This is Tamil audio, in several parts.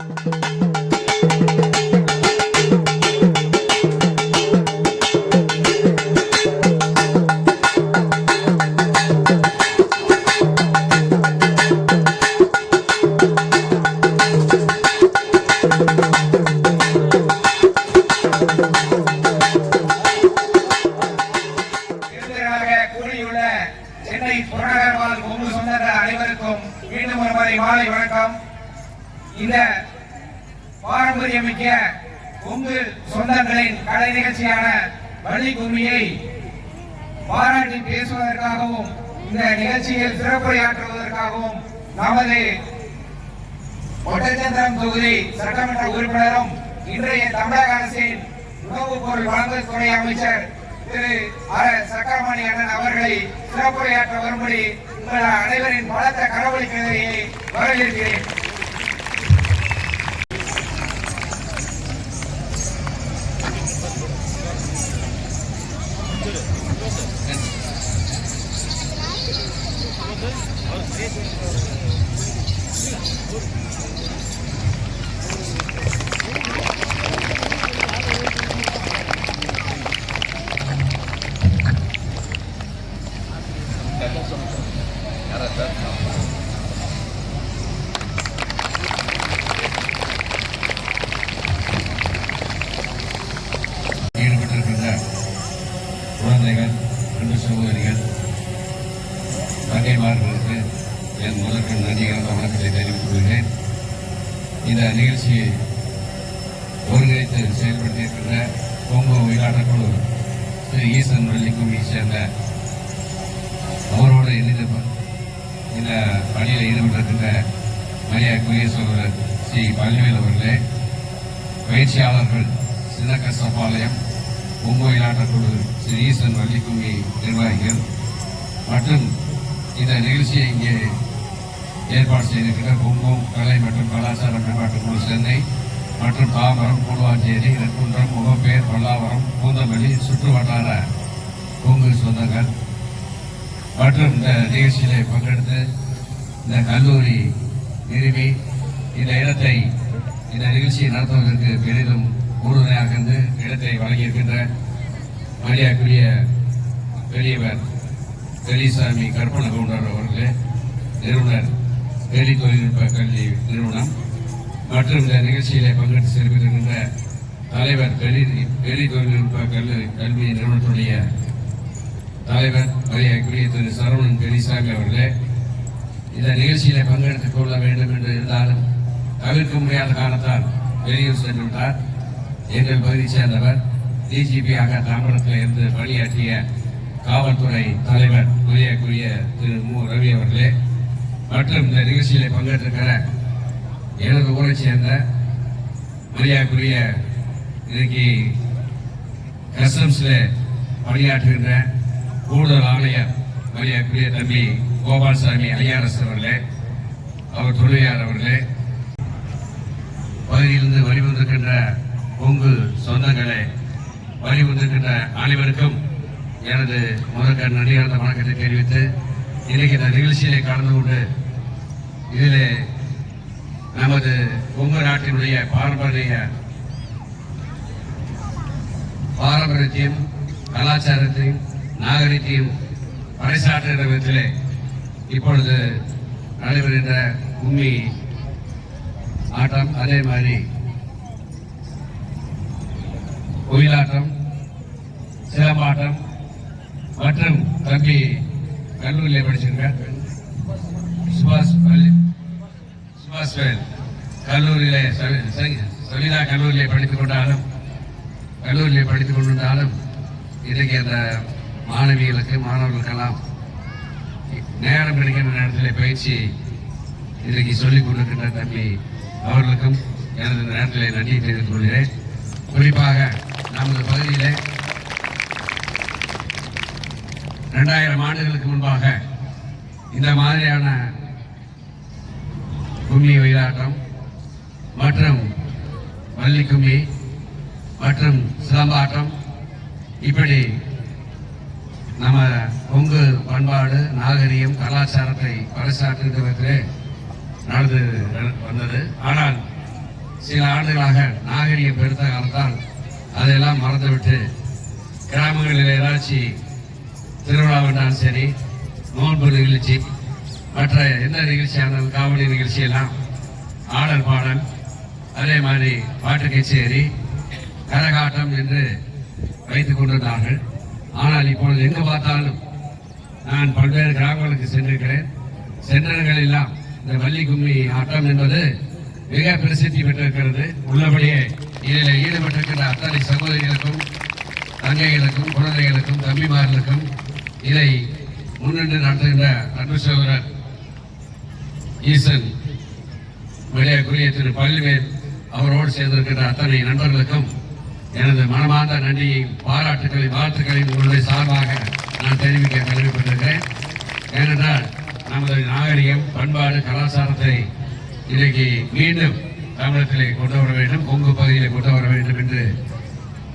Música இந்த பாரம்பரியமிக்க கொங்கு சொந்தங்களின் கலை நிகழ்ச்சியான வள்ளி கும்மியை பாராட்டி பேசுவதற்காகவும் இந்த நிகழ்ச்சியில் சிறப்புரையாற்றுவதற்காகவும் நமது ஒட்டச்சந்திரம் தொகுதி சட்டமன்ற உறுப்பினரும் இன்றைய தமிழக அரசின் உணவுப் பொருள் வழங்கல் துறை அமைச்சர் திரு ஆர் சக்கரமணி அண்ணன் அவர்களை சிறப்புரையாற்ற வரும்படி உங்கள் அனைவரின் பலத்த கரவொலிக்கையை வரவேற்கிறேன். இந்த நிகழ்ச்சியை ஒருங்கிணைத்து செயல்படுத்தியிருக்கிற கொங்கு உயிராட்டக்குழு திரு ஈசன் வள்ளிக்குமியை சேர்ந்த அவரோடு இணைந்து இந்த பணியில் ஈடுபட்டிருக்கின்ற மரியா குகேஸ்வரர் ஸ்ரீ பழனிவேல் அவர்களே பயிற்சியாளர்கள் சின்னக்கசப்பாளையம் பூங்கோயிலாட்டக்குழு ஸ்ரீ ஈசன் வள்ளிக்குமி நிர்வாகிகள் மற்றும் இந்த நிகழ்ச்சியை இங்கே ஏற்பாடு செய்திருக்கிற கும்பம் கலை மற்றும் கலாச்சார மேம்பாட்டு குழு சென்னை மற்றும் தாம்பரம் கூடுவாஞ்சேரி நெற்குன்றம் முகப்பேர் பல்லாவரம் பூந்தமல்லி சுற்று வட்டார பூங்கு சொந்தங்கள் மற்றும் இந்த நிகழ்ச்சியிலே பங்கெடுத்து இந்த கல்லூரி நிறுவி இந்த இடத்தை இந்த நிகழ்ச்சியை நடத்துவதற்கு பெரிதும் உறுதுணையாக இருந்து இடத்தை வழங்கியிருக்கின்ற மரியாதைக்குரிய பெரியவர் பெரியசாமி கற்பன கவுண்டர் அவர்களே நிறுவனர் வேலை தொழில்நுட்ப கல்வி நிறுவனம் மற்றும் இந்த நிகழ்ச்சியிலே பங்கெடுத்து சிறப்பித்திருக்கின்ற தலைவர் வெளி வெளி தொழில்நுட்ப கல்வி கல்வி நிறுவனத்துடைய தலைவர் மரியாதைக்குரிய திரு சரவணன் பெரியசாமி அவர்களே இந்த நிகழ்ச்சியிலே பங்கெடுத்துக் கொள்ள வேண்டும் என்று இருந்தாலும் தவிர்க்க முடியாத காரணத்தால் வெளியூர் சென்று விட்டார். எங்கள் பகுதியைச் சேர்ந்தவர் டிஜிபியாக தாம்பரத்தில் இருந்து பணியாற்றிய காவல்துறை தலைவர் மரியாதைக்குரிய திரு மு. ரவி அவர்களே. மற்றும் இந்த நிகழ்ச்சியில் பங்கேற்றிருக்கிற எனது ஊரை சேர்ந்த மரியாதைக்குரிய இன்னைக்கு கஸ்டம்ஸில் பணியாற்றுகின்ற கூடுதல் ஆணையர் மரியாதைக்குரிய தம்பி கோபால்சாமி ஐஆர்எஸ் அவர்களே அவர் தொழிலாளர் அவர்களே பகுதியிலிருந்து வழிவந்திருக்கின்ற கொங்கு சொந்தங்களே வழிவந்திருக்கின்ற அனைவருக்கும் எனது முதற்க நன்றியார்ந்த வணக்கத்தை தெரிவித்து இன்றைக்கு இந்த நிகழ்ச்சியிலே கலந்து கொண்டு இதில் நமது கொங்கு நாட்டினுடைய பாரம்பரிய பாரம்பரியத்தையும் கலாச்சாரத்தையும் நாகரிகத்தையும் பறைசாற்றுகிற விதத்திலே இப்பொழுது நடைபெறுகின்ற கும்மி ஆட்டம் அதே மாதிரி ஒயிலாட்டம் சிலம்பாட்டம் மற்றும் தம்பி கல்லூரியில் படிச்சிருக்க சுபாஷ் பள்ளி சுபாஷ் கல்லூரியில் கல்லூரியிலே சவிதா கல்லூரியிலே படித்துக் கொண்டாலும் கல்லூரியிலே படித்துக் கொண்டிருந்தாலும் இன்றைக்கு அந்த மாணவிகளுக்கு மாணவர்களுக்கெல்லாம் நேரம் கிடைக்கின்ற நேரத்தில் பயிற்சி இன்றைக்கு சொல்லிக் கொண்டிருக்கின்ற தம்பி அவர்களுக்கும் எனது நேரத்தில் நன்றி தெரிவித்துக் கொள்கிறேன். குறிப்பாக நமது பகுதியிலே ரெண்டாயிரம் ஆண்டுகளுக்கு முன்பாக இந்த மாதிரியான கும்மி ஒயிலாட்டம் மற்றும் வள்ளி கும்மி மற்றும் சிலம்பாட்டம். இப்படி நம்ம கொங்கு பண்பாடு நாகரிகம் கலாச்சாரத்தை பறைசாற்றுகிற விதத்திலே நடந்து வந்தது. ஆனால் சில ஆண்டுகளாக நாகரிகம் பெருத்த காலத்தால் அதையெல்லாம் மறந்துவிட்டு கிராமங்களில் ஏதாச்சும் திருவிழா வேண்டாலும் சரி நோன்பு நிகழ்ச்சி மற்ற என்ன நிகழ்ச்சியானாலும் காவலி நிகழ்ச்சி எல்லாம் ஆடல் பாடல் அதே மாதிரி பாட்டு கச்சேரி கரகாட்டம் என்று வைத்துக் கொண்டிருந்தார்கள். ஆனால் இப்பொழுது எங்கு பார்த்தாலும் நான் பல்வேறு கிராமங்களுக்கு சென்றிருக்கிறேன். சென்றவர்கள் எல்லாம் இந்த வள்ளி கும்மி ஆட்டம் என்பது மிக பிரசித்தி பெற்றிருக்கிறது. உள்ளபடியே இதில் ஈடுபட்டிருக்கின்ற அத்தனை சகோதரிகளுக்கும் தங்கைகளுக்கும் குழந்தைகளுக்கும் தம்பிமார்களுக்கும் இதை முன்னின்று நடத்துகின்ற அன்பு சகோதரர் ஈசன் மரியாதைக்குரிய திரு பழனிவேல் அவரோடு சேர்ந்திருக்கின்ற அத்தனை நண்பர்களுக்கும் எனது மனமார்ந்த நன்றியையும் பாராட்டுக்களின் வாழ்த்துக்களையும் உங்களுடைய சார்பாக நான் தெரிவிக்க கடமைப்பட்டிருக்கிறேன் ஏனென்றால் நமது நாகரிகம் பண்பாடு கலாச்சாரத்தை இன்றைக்கு மீண்டும் தமிழகத்திலே கொண்டு வர வேண்டும் கொங்கு பகுதியிலே கொண்டு வர வேண்டும் என்று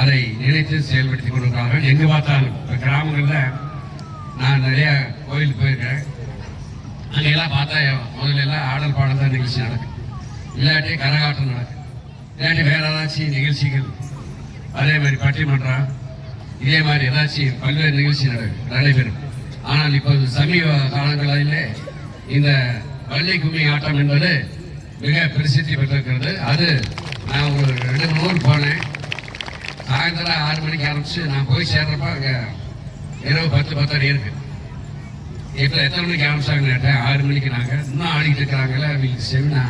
அதை நினைத்து செயல்படுத்திக் கொண்டிருக்கிறார்கள். எங்கு பார்த்தாலும் இப்போ கிராமங்களில் நான் நிறையா கோயிலுக்கு போயிருக்கேன். அங்கெல்லாம் பார்த்தா முதல்ல எல்லாம் ஆடல் பாடல் தான் நிகழ்ச்சி நடக்கும். இல்லாட்டி கரகாட்டம் நடக்கும். இல்லாட்டி வேற ஏதாச்சும் நிகழ்ச்சிகள். அதே மாதிரி பட்டிமன்றம். இதே மாதிரி ஏதாச்சும் பல்வேறு நிகழ்ச்சி நடக்கும். நடைபெறும். ஆனால் இப்போது சமீப காலங்களிலே இந்த வள்ளி கும்மி ஆட்டம் என்பது மிக பிரசித்தி பெற்றிருக்கிறது. அது நான் ஒரு ரெண்டு மூணு போனேன். சாயந்தரம் ஆறு மணிக்கு ஆரம்பித்து நான் போய் சேர்றப்ப அங்கே இரவு பத்து பத்தரை இருக்குது இப்போ எத்தனை மணிக்கு ஆரம்பிச்சாங்கன்னு கேட்டேன். ஆறு மணிக்கு நாங்கள் இன்னும் ஆடிட்டு இருக்கிறாங்களே அவங்களுக்கு செவினா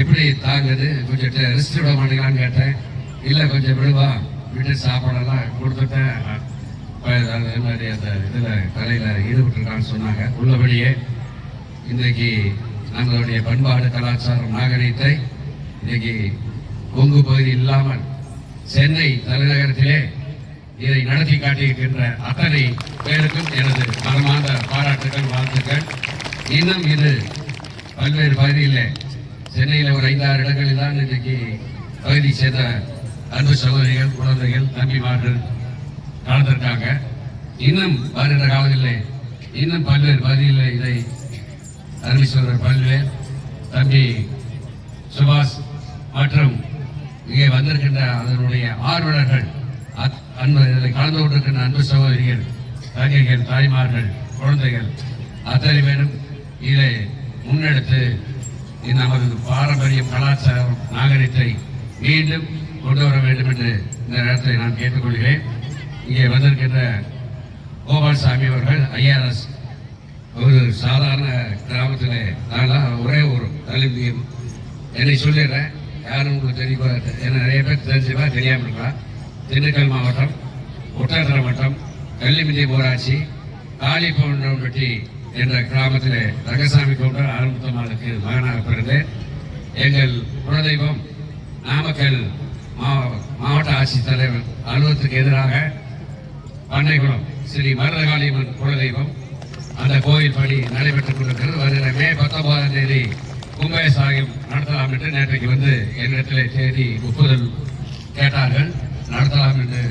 எப்படி தாங்குது? கொஞ்சம் ரெஸ்ட் விட மாட்டேங்களான்னு கேட்டேன். இல்லை கொஞ்சம் விடுவா. விட்டு சாப்பாடெல்லாம் கொடுத்துட்டேன். இப்ப மாதிரி அந்த இதில் கலையில் ஈடுபட்டிருக்கான்னு சொன்னாங்க. உள்ளபடியே இன்றைக்கு நம்மளுடைய பண்பாடு கலாச்சாரம் நாகரிகத்தை இன்றைக்கி கொங்கு பகுதி இல்லாமல் சென்னை தலைநகரத்திலே இதை நடத்தி காட்டியிருக்கின்ற அத்தனை பேருக்கும் எனது மனமார்ந்த பாராட்டுகள் வாழ்த்துக்கள். இன்னும் இது பல்வேறு பகுதியில் சென்னையில் ஒரு ஐந்தாறு இடங்களில் தான் இன்றைக்கு பகுதி சேர்ந்த அன்பு சகோதரிகள் குழந்தைகள் தம்பிமார்கள் நடந்திருக்காங்க இன்னும் வருகிற காலங்களில் இன்னும் பல்வேறு பகுதிகளில் இதை அருளீஸ்வரர் பல்வேறு தம்பி சுபாஷ் மற்றும் இங்கே வந்திருக்கின்ற அதனுடைய ஆர்வலர்கள் அன்பு இதில் கலந்து கொண்டிருக்கின்ற அன்பு சகோதரிகள் தங்கைகள் தாய்மார்கள் குழந்தைகள் அத்தனை பேரும் இதை முன்னெடுத்து நமது பாரம்பரிய கலாச்சாரம் நாகரிகத்தை மீண்டும் கொண்டு வர வேண்டும் என்று இந்த நேரத்தை நான் கேட்டுக்கொள்கிறேன். இங்கே வந்திருக்கின்ற கோபால்சாமி அவர்கள் ஐஆர்எஸ் ஒரு சாதாரண கிராமத்தில் நான்லாம் ஒரே ஒரு தலிம்பி என்னை சொல்லிடுறேன். யாரும் உங்களுக்கு தெரியுமா என்ன நிறைய பேர் தெரிஞ்சுப்பா தெரியாமல் இருக்கலாம் திண்டுக்கல் மாவட்டம் ஒட்டத்தர வட்டம் கள்ளிமில்லி ஊராட்சி காளிபவுண்டம்பட்டி என்ற கிராமத்தில் ரங்கசாமி கவுண்டர் ஆரம்பத்தம்மாளுக்கு மகனாக பிறந்தேன் எங்கள் குலதெய்வம் நாமக்கல் மாவட்ட ஆட்சித்தலைவர் அலுவலகத்துக்கு எதிராக பண்ணைகுளம் ஸ்ரீ மருதகாளியம்மன் குலதெய்வம் அந்த கோயில் பணி நடைபெற்றுக் கொண்டிருக்கிறது. வருகிற மே பத்தொன்பதாம் தேதி கும்பய சாகியம் நடத்தலாம் என்று நேற்றைக்கு வந்து என்னிடத்தில் தேதி ஒப்புதல் கேட்டார்கள். நடத்தலாம் என்று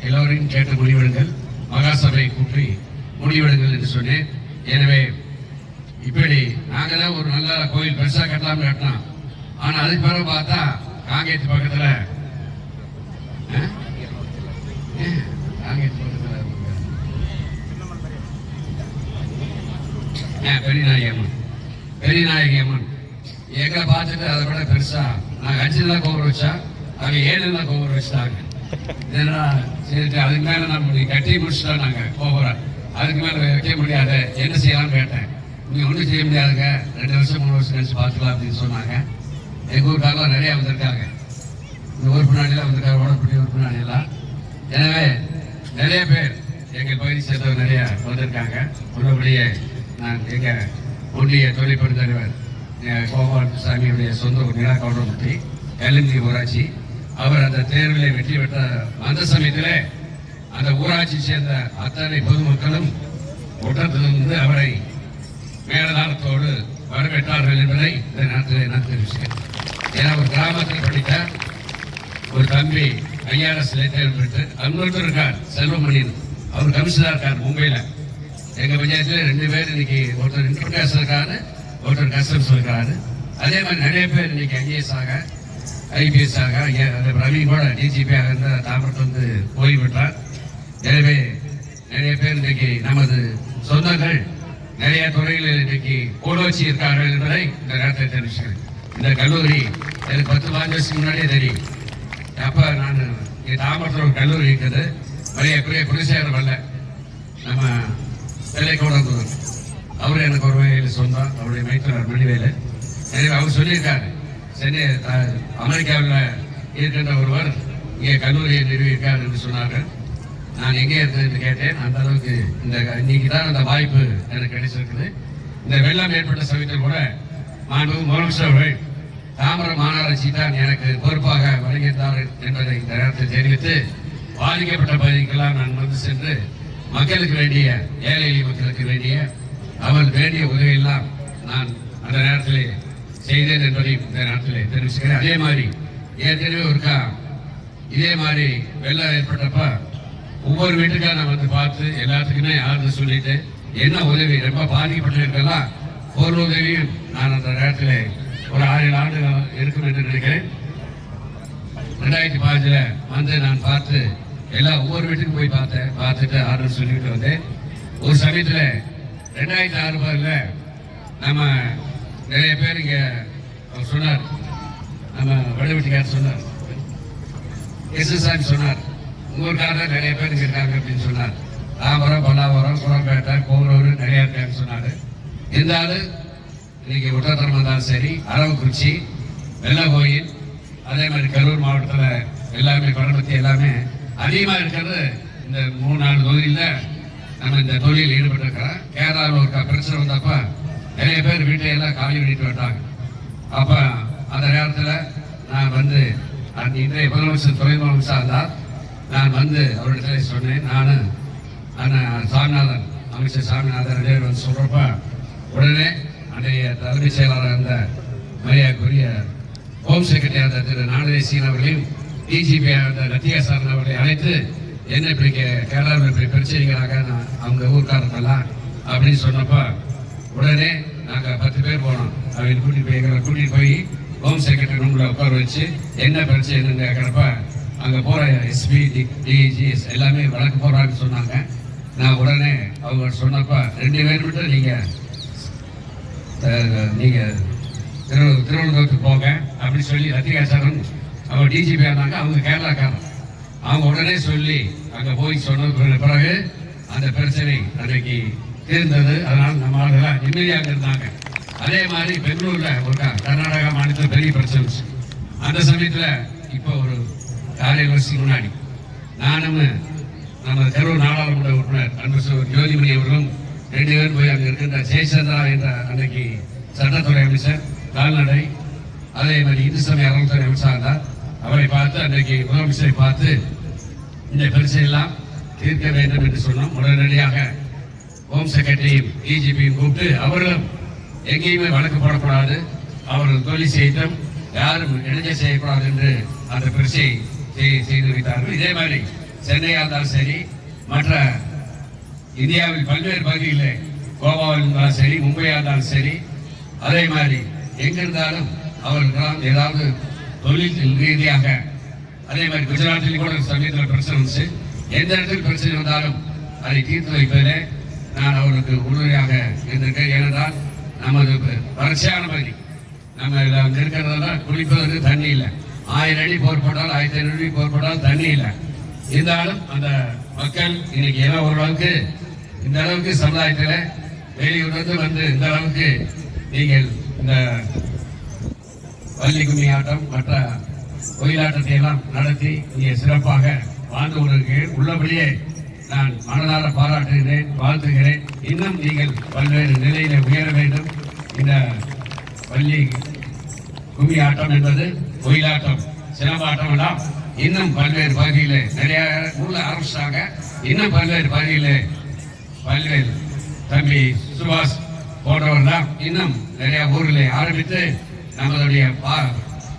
எல்லோரையும் கேட்டு முடிவெடுங்கள். மகாசபையை கூட்டி முடிவெடுங்கள் என்று சொன்னேன். எனவே இப்படி நாங்கள் தான் ஒரு நல்ல கோயில் பெருசாக கட்டலாம்னு கட்டினோம். ஆனால் அதுக்கு பிறகு பார்த்தா காங்கேயத்து பக்கத்தில் ஆ? ஏன்? காங்கேயத்து பெரியநாயகி அம்மன். பெரியநாயகி அம்மன். எங்கே பார்த்துட்டு அதை விட பெருசா நாங்கள் அஞ்சு தான் கோபுரம் வச்சா அவங்க ஏழு தான் கோபுரம் வச்சுட்டாங்க. ஏன்னா சரி அதுக்கு மேல நம்ம கட்டி முடிச்சுட்டோம் நாங்க கோபுரம் அதுக்கு மேல வைக்க முடியாது. என்ன செய்யலாம்னு கேட்டேன். நீங்க ஒன்றும் செய்ய முடியாதுங்க. ரெண்டு வருஷம் மூணு வருஷம் கழிச்சு பார்த்துக்கலாம் அப்படின்னு சொன்னாங்க. எங்கள் ஊருக்காரெல்லாம் நிறைய வந்திருக்காங்க. இந்த உறுப்பினாடிலாம் வந்திருக்காங்க. ஓடப்பட்டி உறுப்பினாடிலாம் எனவே நிறைய பேர் எங்கள் பகுதி சேர்ந்தவர் நிறைய வந்திருக்காங்க. உள்ளபடியே நான் எங்க ஒன்றிய தொழிற்பணி தலைவர் அஹ், கோபால் சாமியுடைய சொந்த ஊர் நிலா கவுண்டம்பட்டி கல்லுந்தி ஊராட்சி அவர் அந்த தேர்விலே வெற்றி பெற்ற அந்த சமயத்தில் அந்த ஊராட்சி சேர்ந்த அத்தனை பொதுமக்களும் கூட்டத்திலிருந்து அவரை மேலதாளத்தோடு வரவேற்றார்கள் என்பதை இந்த நேரத்தில் நான் தெரிவிக்கிறேன் ஏன்னா ஒரு கிராமத்தில் படித்த ஒரு தம்பி ஐஆர்எஸ்ல தேர்வு பெற்று அன்பு இருக்கார் செல்வமணியன். அவர் கமிஷனர் இருக்கார் மும்பையில். எங்கள் பஞ்சாயத்தில் ரெண்டு பேர் இன்னைக்கு ஒருத்தர் இன்டர்காஸ்ட் இருக்காரு ஒருத்தர் கஸ்டம்ஸ் இருக்காரு. அதே மாதிரி நிறைய பேர் இன்னைக்கு ஐஏஎஸ் ஆக ஐபிஎஸ் ஆக அந்த பிரவீன் கூட டிஜிபியாக இருந்த தாமரத்தை வந்து ஓய்வு பெற்றார் எனவே நிறைய பேர் இன்றைக்கு நமது சொந்தங்கள் நிறைய துறைகளில் இன்றைக்கு கோலோச்சி இருக்கார்கள் என்பதை இந்த நேரத்தில் தெரிவிச்சுக்கிறேன். இந்த கல்லூரி எனக்கு பத்து பதினஞ்சு வருஷத்துக்கு முன்னாடியே தெரியும். அப்போ நான் இங்க தாமரத்தில் ஒரு கல்லூரி இருக்குது. மரியாதைக்குரிய குலசேகரம் வரல நம்ம பிள்ளைக்கூடம் அவர் எனக்கு ஒரு வகையில் சொந்தம். அவருடைய மைத்திரர் மணிவேலு. எனவே அவர் சொல்லியிருக்காரு. சென்னை அமெரிக்காவில் இருக்கின்ற ஒருவர் இங்கே கல்லூரியை நிறுவியிருக்கார் என்று சொன்னார்கள். நான் எங்கே இருந்தேன்னு கேட்டேன். அந்த அளவுக்கு இந்த இன்னைக்கு தான் அந்த வாய்ப்பு எனக்கு கிடைச்சிருக்குது. இந்த வெள்ளம் ஏற்பட்ட சமயத்தில் கூட மாண்பு முதலமைச்சர் அவர்கள் தாம்பரம் மாநகராட்சி தான் எனக்கு பொறுப்பாக வழங்கியிருந்தார் என்பதை இந்த நேரத்தில் தெரிவித்து பாதிக்கப்பட்ட பகுதிக்கெல்லாம் நான் வந்து சென்று மக்களுக்கு வேண்டிய ஏழை மக்களுக்கு வேண்டிய அவர் வேண்டிய உதவியெல்லாம் நான் அந்த நேரத்தில் செய்தேன் என்பதை இந்த நேரத்தில் தெரிவிச்சுக்கிறேன் அதே மாதிரி ஏற்கனவே ஒருக்கா இதே மாதிரி வெள்ளம் ஏற்பட்டப்ப ஒவ்வொரு வீட்டுக்கா நான் வந்து பார்த்து எல்லாத்துக்குமே ஆறுதல் சொல்லிட்டு என்ன உதவி ரொம்ப பாதிக்கப்பட்டிருக்கலாம் பொருள் உதவியும் நான் அந்த நேரத்தில் ஒரு ஆறு ஏழு ஆண்டுகள் இருக்கும் என்று நினைக்கிறேன். ரெண்டாயிரத்தி பதினஞ்சில் வந்து நான் பார்த்து எல்லா ஒவ்வொரு வீட்டுக்கும் போய் பார்த்தேன் பார்த்துட்டு ஆர்டர் சொல்லிட்டு வந்தேன். ஒரு சமயத்தில் ரெண்டாயிரத்தி ஆறு பதில நம்ம நிறைய பேர் இங்கே அவர் சொன்னார். நம்ம வடவீட்டுக்காரர் சொன்னார். எஸ்எஸ்ஆர் சொன்னார். ஊருக்காரர் நிறைய பேர் இங்கே இருக்காங்க அப்படின்னு சொன்னார். தாம்பரம் பல்லாவரம் குளம்பேட்டை கோவலூர் நிறைய இருக்காங்கன்னு சொன்னார். இருந்தாலும் இன்னைக்கு உத்தரத்தரம் வந்தாலும் சரி அரவக்குறிச்சி வெள்ளகோயில் அதே மாதிரி கரூர் மாவட்டத்தில் எல்லாமே பரமத்தி எல்லாமே அதிகமாக இருக்கிறது இந்த மூணு நாலு தொகுதியில் நம்ம இந்த தொழிலில் ஈடுபட்டிருக்கிறோம். கேரளாவில் ஒரு பிரச்சனை வந்தப்போ நிறைய பேர் வீட்டில் எல்லாம் காலி பண்ணிட்டு வந்தாங்க அப்ப அந்த நேரத்தில் நான் வந்து அன்னைக்கு இன்றைய முதலமைச்சர் துறை முதலமைச்சர் இருந்தார் நான் வந்து அவருடைய சொன்னேன். நானும் அண்ணன் சாமிநாதன் அமைச்சர் சாமிநாதன் ரெண்டு பேர் வந்து சொல்றப்ப உடனே அன்றைய தலைமைச் செயலாளர் இருந்த மரியாதைக்குரிய ஹோம் செக்ரட்டரியாக இருந்த திரு நாகதேசியன் அவர்களையும் டிஜிபி இருந்த லத்தியா சாரன் அவர்களை அழைத்து என்ன இப்படி கே- கேரளாவில் இப்படி பிரச்சனைகளாக நான் அவங்க ஊர்க்காரங்கெல்லாம் அப்படின்னு சொன்னப்போ உடனே நாங்கள் பத்து பேர் போனோம். அவங்க கூட்டிட்டு போய் எங்களை கூட்டிட்டு போய் ஹோம் செக்ரட்டரி ரூமில் உட்கார வச்சு என்ன பிரச்சனைன்னு கேட்குறப்ப அங்கே போகிற எஸ்பி டிஜிஎஸ் எல்லாமே வழக்கு போகிறான்னு சொன்னாங்க. நான் உடனே அவங்க சொன்னப்ப ரெண்டு பேர் மட்டும் நீங்கள் நீங்கள் திரு திருவனந்தபுரத்துக்கு போங்க அப்படின்னு சொல்லி ரத்திகாச்சாரன் அவங்க டிஜிபி ஆனாங்க அவங்க கேரளாக்காரன் அவங்க உடனே சொல்லி அங்கே போய் சொன்ன பிறகு அந்த பிரச்சனை அன்னைக்கு இருந்தது. அதனால் நம்ம ஆளுகளாக நிம்மதியாக இருந்தாங்க. அதே மாதிரி பெங்களூர்ல ஒரு கர்நாடகா மாநிலத்தில் பெரிய பிரச்சனை இருந்துச்சு. அந்த சமயத்தில் இப்போ ஒரு காலை வருஷத்துக்கு முன்னாடி நானும் நம்ம கரூர் நாடாளுமன்ற உறுப்பினர் அன்பு ஜோதிமணி அவர்களும் ரெண்டு பேரும் போய் அங்கே இருக்கின்ற ஜெயச்சந்திரா என்ற அன்னைக்கு சட்டத்துறை அமைச்சர் கால்நடை அதே மாதிரி இந்து சமய அறநிலைத்துறை அமைச்சர் இருந்தார். அவரை பார்த்து அன்றைக்கு முதலமைச்சரை பார்த்து இந்த பிரச்சனையெல்லாம் தீர்க்க வேண்டும் என்று சொன்னோம். உடனடியாக ஹோம் செக்ரட்டரியும் டிஜிபியும் கூப்பிட்டு அவர்களும் எங்கேயுமே வழக்கு போடக்கூடாது. அவர்கள் தொழில் செய்தும் யாரும் இணைஞ்ச செய்யக்கூடாது என்று அந்த பிரச்சனை செய்து வைத்தார்கள். இதே மாதிரி சென்னையாக இருந்தாலும் சரி மற்ற இந்தியாவில் பல்வேறு பகுதிகளில் கோவாவில் இருந்தாலும் சரி மும்பையாக இருந்தாலும் சரி அதே மாதிரி எங்கிருந்தாலும் அவர்களுக்கெல்லாம் ஏதாவது தொழில் ரீதியாக அதே மாதிரி குஜராத்தில் கூட சமீபத்தில் பிரச்சனை வந்துச்சு. எந்த இடத்தில் பிரச்சனை வந்தாலும் அதை தீர்த்து வைப்பதிலே நான் அவருக்கு உறுதியாக இருந்திருக்கேன் ஏனென்றால் நமது வறட்சியான பகுதி நம்ம இதில் அங்கே இருக்கிறதெல்லாம் குளிப்பதற்கு தண்ணி இல்லை. ஆயிரம் அடி போர் போட்டால் ஆயிரத்தி ஐநூறு அடி போர் போட்டால் தண்ணி இல்லை. இருந்தாலும் அந்த மக்கள் இன்னைக்கு ஏதோ ஓரளவுக்கு இந்த அளவுக்கு சமுதாயத்தில் வெளியூர்லேருந்து வந்து இந்த அளவுக்கு நீங்கள் இந்த வள்ளி கும்மி ஆட்டம் மற்ற கோயிலாட்டத்தை எல்லாம் நடத்தி இங்கே சிறப்பாக வாழ்ந்து கொண்டிருக்கிறேன் உள்ளபடியே நான் மனதார பாராட்டுகிறேன் வாழ்த்துகிறேன். இன்னும் நீங்கள் பல்வேறு நிலையில உயர வேண்டும். இந்த பள்ளி கும்மி ஆட்டம் என்பது கோயிலாட்டம் சிலம்பாட்டம் எல்லாம் இன்னும் பல்வேறு பகுதியில் நிறைய உள்ள ஆரம்பிச்சிட்டாங்க. இன்னும் பல்வேறு பகுதியில் பல்வேறு தம்பி சுபாஷ் போன்றவர்லாம் இன்னும் நிறைய ஊர்களை ஆரம்பித்து நம்மளுடைய பா-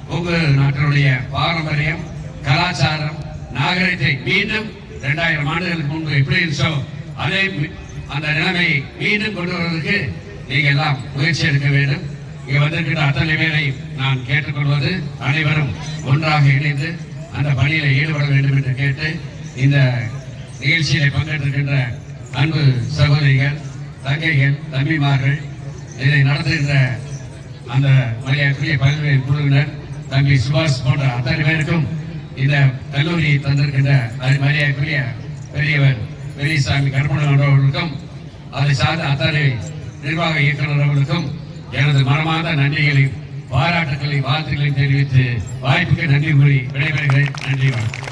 ஒவ்வொரு நாட்டினுடைய பாரம்பரியம் கலாச்சாரம் நாகரிகத்தை மீண்டும் இரண்டாயிரம் ஆண்டுகளுக்கு முன்பு எப்படி இருந்தோ அதே அந்த நிலைமை மீண்டும் கொண்டு வருவதற்கு நீங்கள் எல்லாம் முயற்சி எடுக்க வேண்டும். இங்கே வந்திருக்கின்ற அத்தனை பேரை நான் கேட்டுக்கொள்வது அனைவரும் ஒன்றாக இணைந்து அந்த பணியில் ஈடுபட வேண்டும் என்று கேட்டு இந்த நிகழ்ச்சியில் பங்கேற்றிருக்கின்ற அன்பு சகோதரிகள் தங்கைகள் தம்பிமார்கள் இதை நடத்துகின்ற அந்த மரியாதைக்குரிய பல்வேறு குழுவினர் தம்பி சுபாஷ் போன்ற அத்தனை பேருக்கும் இந்த கல்லூரி தந்திருக்கின்ற மரியாதைக்குரிய பெரியவர் பெரியசாமி கருமணன் அவர்களுக்கும் அதை சார்ந்த அத்தனை நிர்வாக இயக்குனர் அவர்களுக்கும் எனது மனமார்ந்த நன்றிகளை பாராட்டுக்களை வாழ்த்துக்களை தெரிவித்து வாய்ப்புக்கு நன்றி கூறி விடைபெறுகிறேன். நன்றி வணக்கம்.